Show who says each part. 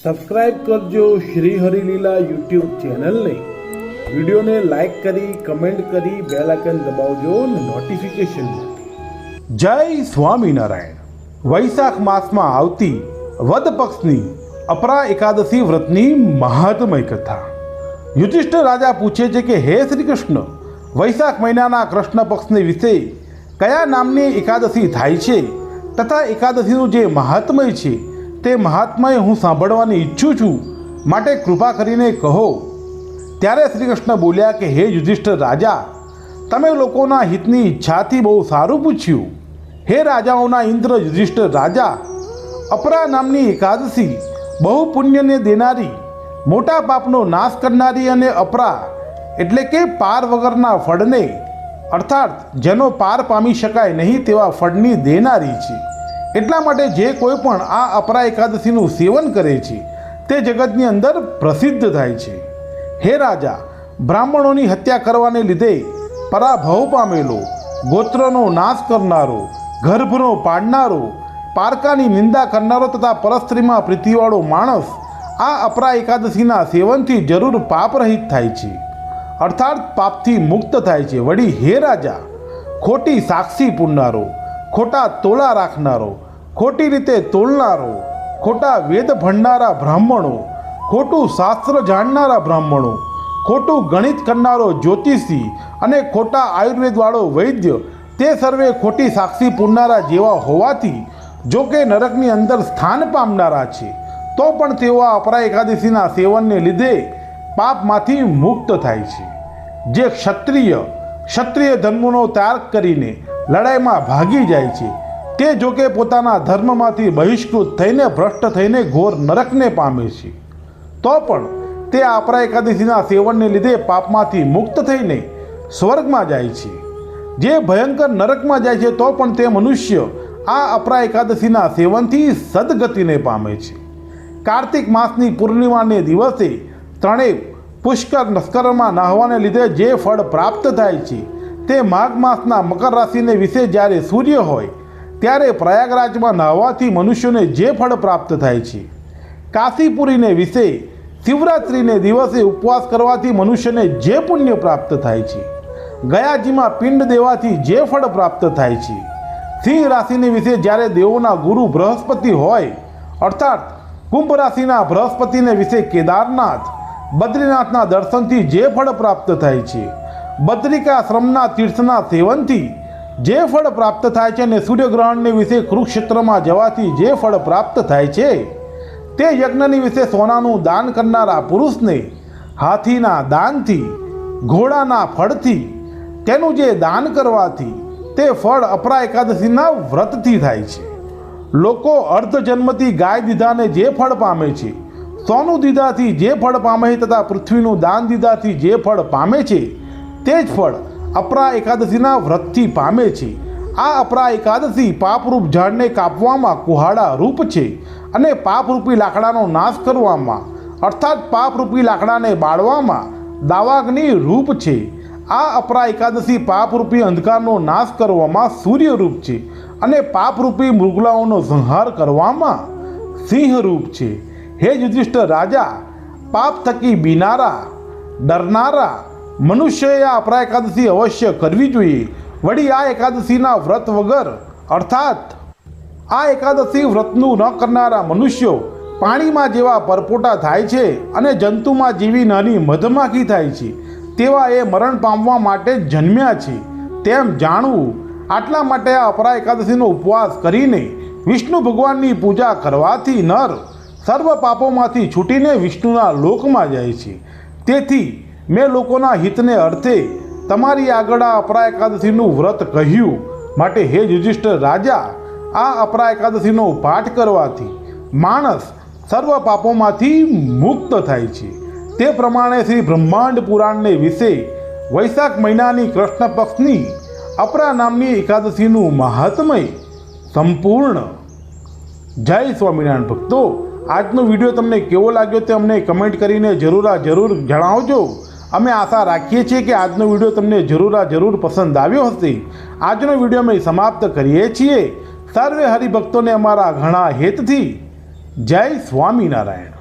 Speaker 1: Subscribe કરજો Shri Harileela YouTube ચેનલને. વિડીયોને લાઇક કરી, કમેન્ટ કરી, બેલ આઇકન દબાવજો નોટિફિકેશન જય સ્વામિનારાયણ. વૈશાખ માસમાં આવતી વદ પક્ષની અપરા એકાદશી વ્રતની મહાત્મય કથા. યુધિષ્ઠ રાજા પૂછે છે કે, હે શ્રી કૃષ્ણ વૈશાખ મહિનાના કૃષ્ણ પક્ષને વિશે કયા નામની એકાદશી થાય છે? તથા એકાદશીનું જે મહાત્મય છે તે મહાત્માએ હું સાંભળવાની ઈચ્છું છું. માટે કૃપા કરીને કહો. ત્યારે શ્રી કૃષ્ણ બોલ્યા કે, હે યુધિષ્ઠ રાજા, તમે લોકોના હિતની ઈચ્છાથી બહુ સારું પૂછ્યું. હે રાજાઓના ઇન્દ્ર યુધિષ્ઠ રાજા, અપરા નામની એકાદશી બહુ પુણ્યને દેનારી, મોટા પાપનો નાશ કરનારી અને અપરા એટલે કે પાર વગરના ફળને, અર્થાત જેનો પાર પામી શકાય નહીં તેવા ફળની દેનારી છે. એટલા માટે જે કોઈ પણ આ અપરા એકાદશીનું સેવન કરે છે, તે જગતની અંદર પ્રસિદ્ધ થાય છે. હે રાજા, બ્રાહ્મણોની હત્યા કરવાને લીધે પરાભવ પામેલો, ગોત્રનો નાશ કરનારો, ગર્ભનો પાડનારો, પારકાની નિંદા કરનારો તથા પરસ્ત્રીમાં પ્રીતિવાળો માણસ આ અપરા એકાદશીના સેવનથી જરૂર પાપરહિત થાય છે. અર્થાત પાપથી મુક્ત થાય છે. વળી હે રાજા, ખોટી સાક્ષી પૂરનારો, ખોટા તોલા રાખનારો ખોટી રીતે તોલનારો, ખોટા વેદ ભણનારા બ્રાહ્મણો, ખોટું શાસ્ત્ર જાણનારા બ્રાહ્મણો, ખોટું ગણિત કરનારો જ્યોતિષી અને ખોટા આયુર્વેદવાળો વૈદ્ય, તે સર્વે ખોટી સાક્ષી પૂરનારા જેવા હોવાથી, જો કે નરકની અંદર સ્થાન પામનારા છે, તો પણ તેઓ આ અપરા એકાદશીના સેવનને લીધે પાપમાંથી મુક્ત થાય છે. જે ક્ષત્રિય ક્ષત્રિય ધર્મનો ત્યાગ કરીને લડાઈમાં ભાગી જાય છે તે જોકે પોતાના ધર્મમાંથી બહિષ્કૃત થઈને ભ્રષ્ટ થઈને ઘોર નરકને પામે છે. તો પણ તે આપણા એકાદશીના સેવનને લીધે પાપમાંથી મુક્ત થઈને સ્વર્ગમાં જાય છે. જે ભયંકર નરકમાં જાય છે તો પણ તે મનુષ્ય આ અપરા એકાદશીના સેવનથી સદગતિને પામે છે. કાર્તિક માસની પૂર્ણિમાને દિવસે ત્રણેય પુષ્કર નસ્કરમાં નાહવાને લીધે જે ફળ પ્રાપ્ત થાય છે તે માઘ માસના મકર રાશિને વિશે જ્યારે સૂર્ય હોય ત્યારે પ્રયાગરાજમાં નહાવાથી મનુષ્યોને જે ફળ પ્રાપ્ત થાય છે. કાશીપુરીને વિશે શિવરાત્રિને દિવસે ઉપવાસ કરવાથી મનુષ્યને જે પુણ્ય પ્રાપ્ત થાય છે. ગયાજીમાં પિંડ દેવાથી જે ફળ પ્રાપ્ત થાય છે. સિંહ રાશિને વિશે જ્યારે દેવોના ગુરુ બૃહસ્પતિ હોય, અર્થાત કુંભ રાશિના બૃહસ્પતિને વિશે કેદારનાથ, બદ્રીનાથના દર્શનથી જે ફળ પ્રાપ્ત થાય છે. બદ્રિકાશ્રમના તીર્થના સેવનથી જે ફળ પ્રાપ્ત થાય છે અને સૂર્યગ્રહણને વિશે કુરુક્ષેત્રમાં જવાથી જે ફળ પ્રાપ્ત થાય છે, તે યજ્ઞની વિશે સોનાનું દાન કરનારા પુરુષને હાથીના દાનથી, ઘોડાના ફળથી, તેનું જે દાન કરવાથી તે ફળ અપરા એકાદશીના વ્રતથી થાય છે. લોકો અર્ધ જન્મથી ગાય દીધાને જે ફળ પામે છે, સોનું દીધાથી જે ફળ પામે છે તથા પૃથ્વીનું દાન દીધાથી જે ફળ પામે છે, તે જ ફળ અપરા એકાદશીના વ્રતથી પામે છે. આ અપરા એકાદશી પાપરૂપ ઝાડને કાપવામાં કુહાડા રૂપ છે અને પાપરૂપી લાકડાનો નાશ કરવામાં, અર્થાત પાપરૂપી લાકડાને બાળવામાં દાવાગ્નિ રૂપ છે. આ અપરા એકાદશી પાપરૂપી અંધકારનો નાશ કરવામાં સૂર્યરૂપ છે અને પાપરૂપી મૃગલાઓનો સંહાર કરવામાં સિંહરૂપ છે. હે યુધિષ્ઠ રાજા, પાપ થકી બીનારા, ડરનારા મનુષ્યએ આ અપરા એકાદશી અવશ્ય કરવી જોઈએ. વળી આ એકાદશીના વ્રત વગર, અર્થાત આ એકાદશી વ્રતનું ન કરનારા મનુષ્યો પાણીમાં જેવા પરપોટા થાય છે અને જંતુમાં જેવી નાની મધમાખી થાય છે, તેવા એ મરણ પામવા માટે જન્મ્યા છે. તેમ જાણવું, આટલા માટે આ અપરા એકાદશીનો ઉપવાસ કરીને વિષ્ણુ ભગવાનની પૂજા કરવાથી નર સર્વ પાપોમાંથી છૂટીને વિષ્ણુના લોકમાં જાય છે. તેથી મેં લોકોના હિતને અર્થે તમારી આગળ આ અપરા એકાદશીનું વ્રત કહ્યું. માટે હે યુધિષ્ઠ રાજા, આ અપરા એકાદશીનો પાઠ કરવાથી માણસ સર્વ પાપોમાંથી મુક્ત થાય છે. તે પ્રમાણે શ્રી બ્રહ્માંડ પુરાણને વિશે વૈશાખ મહિનાની કૃષ્ણ પક્ષની અપરા નામની એકાદશીનું મહાત્મય સંપૂર્ણ. જય સ્વામિનારાયણ ભક્તો, આજનો વીડિયો તમને કેવો લાગ્યો તે અમને કમેન્ટ કરીને જરૂર આ જરૂર જણાવજો. અમે આશા રાખીએ છીએ કે આજનો વીડિયો તમને જરૂર જરૂર પસંદ આવ્યો હશે. આજનો વીડિયો અમે સમાપ્ત કરીએ છીએ. સર્વે હરિભક્તોને અમારા ઘણા હેતથી જય સ્વામિનારાયણ.